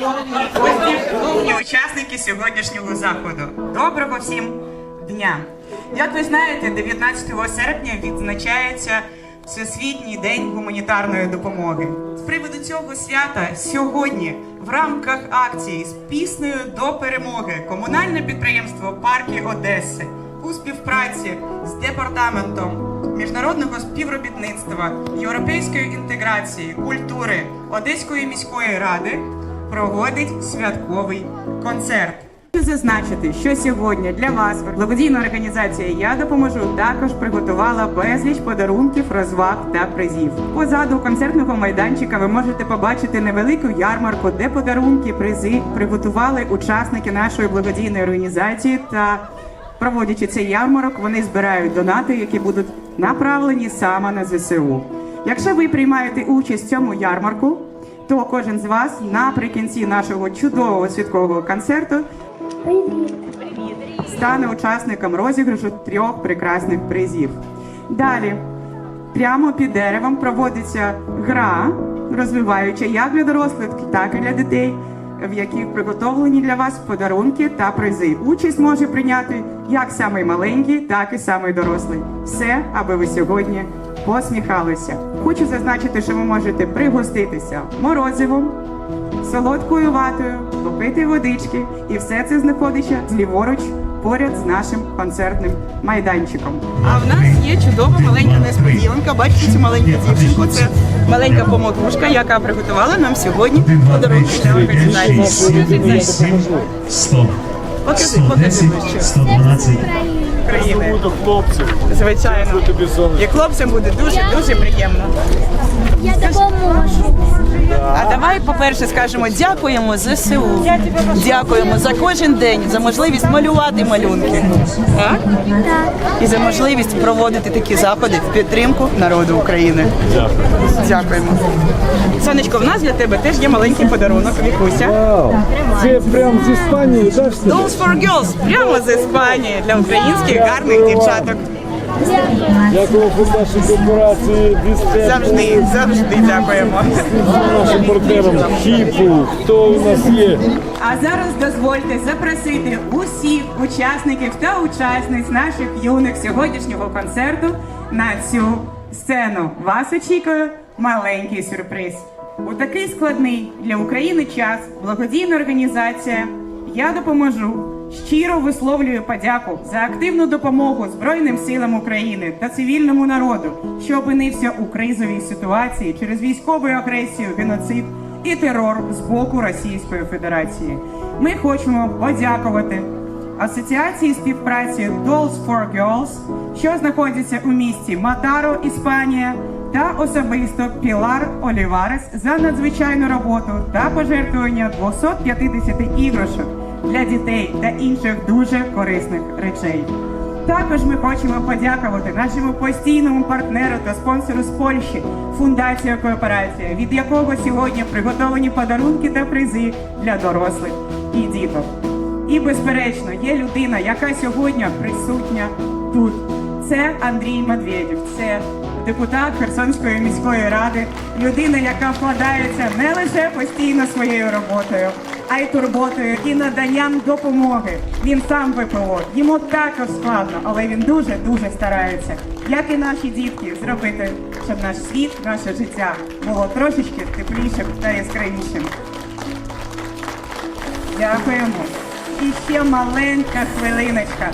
Шановні учасники сьогоднішнього заходу. Доброго всім дня! Як ви знаєте, 19 серпня відзначається Всесвітній день гуманітарної допомоги. З приводу цього свята сьогодні в рамках акції з піснею до перемоги комунальне підприємство Парки Одеси у співпраці з департаментом міжнародного співробітництва, європейської інтеграції, культури Одеської міської ради проводить святковий концерт. Хочу зазначити, що сьогодні для вас благодійна організація Я допоможу також приготувала безліч подарунків, розваг та призів. Позаду концертного майданчика ви можете побачити невелику ярмарку, де подарунки, призи приготували учасники нашої благодійної організації та Проводячи цей ярмарок, вони збирають донати, які будуть направлені саме на ЗСУ. Якщо ви приймаєте участь в цьому ярмарку, то кожен з вас наприкінці нашого чудового святкового концерту стане учасником розіграшу трьох прекрасних призів. Далі, прямо під деревом проводиться гра, розвиваюча як для дорослих, так і для дітей, в яких приготовлені для вас подарунки та призи. Участь може прийняти як самий маленький, так і самий дорослий. Все, аби ви сьогодні посміхалися. Хочу зазначити, що ви можете пригоститися морозивом, солодкою ватою, попити водички, і все це знаходиться зліворуч поряд з нашим концертним майданчиком. А в нас є чудова маленька несподіванка. Бачите цю маленьку дівчинку. Це маленька помогушка, яка приготувала нам сьогодні подарунки для організації. Покажи, покажи ближче. 112. України. Хлопців. Звичайно. Тобі. І хлопцям буде дуже дуже приємно. Я допоможу. А давай, по-перше, скажемо дякуємо ЗСУ. Дякуємо за кожен день, за можливість малювати малюнки. Так? І за можливість проводити такі заходи в підтримку народу України. Дякуємо. Сонечко, в нас для тебе теж є маленький подарунок. Вікуся. Це прям з Іспанії, так? Dolls for Girls прямо з Іспанії для українських гарних дівчаток. Дякую нашій корпорації Дістеп. Завжди, завжди дякуємо. Нашим партнерам Хіпу. Хто у нас є? А зараз дозвольте запросити усіх учасників та учасниць наших юних сьогоднішнього концерту на цю сцену. Вас очікує маленький сюрприз. У такий складний для України час благодійна організація Я допоможу. Щиро висловлюю подяку за активну допомогу Збройним силам України та цивільному народу, що опинився у кризовій ситуації через військову агресію, геноцид і терор з боку Російської Федерації. Ми хочемо подякувати Асоціації співпраці Dolls for Girls, що знаходиться у місті Матаро, Іспанія, та особисто Пілар Оліварес за надзвичайну роботу та пожертвування 250 іграшок для дітей та інших дуже корисних речей. Також ми хочемо подякувати нашому постійному партнеру та спонсору з Польщі Фундація Кооперація, від якого сьогодні приготовані подарунки та призи для дорослих і діток. І, безперечно, є людина, яка сьогодні присутня тут. Це Андрій Медведєв, це депутат Херсонської міської ради, людина, яка вкладається не лише постійно своєю роботою, а й турботою і наданням допомоги. Він сам ВПО. Йому також складно, але він дуже дуже старається, як і наші дітки, зробити, щоб наш світ, наше життя було трошечки теплішим та яскравішим. Дякуємо. І ще маленька хвилиночка.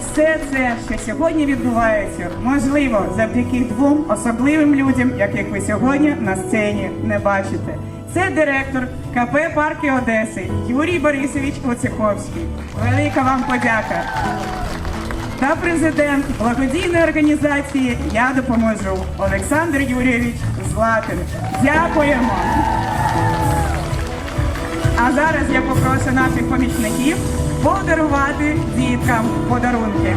Все це, що сьогодні відбувається, можливо завдяки двом особливим людям, яких ви сьогодні на сцені не бачите. Це директор КП Парки Одеси Юрій Борисович Оцеховський. Велика вам подяка. Та президент благодійної організації Я допоможу Олександр Юрійович Златин. Дякуємо. А зараз я попрошу наших помічників подарувати діткам подарунки.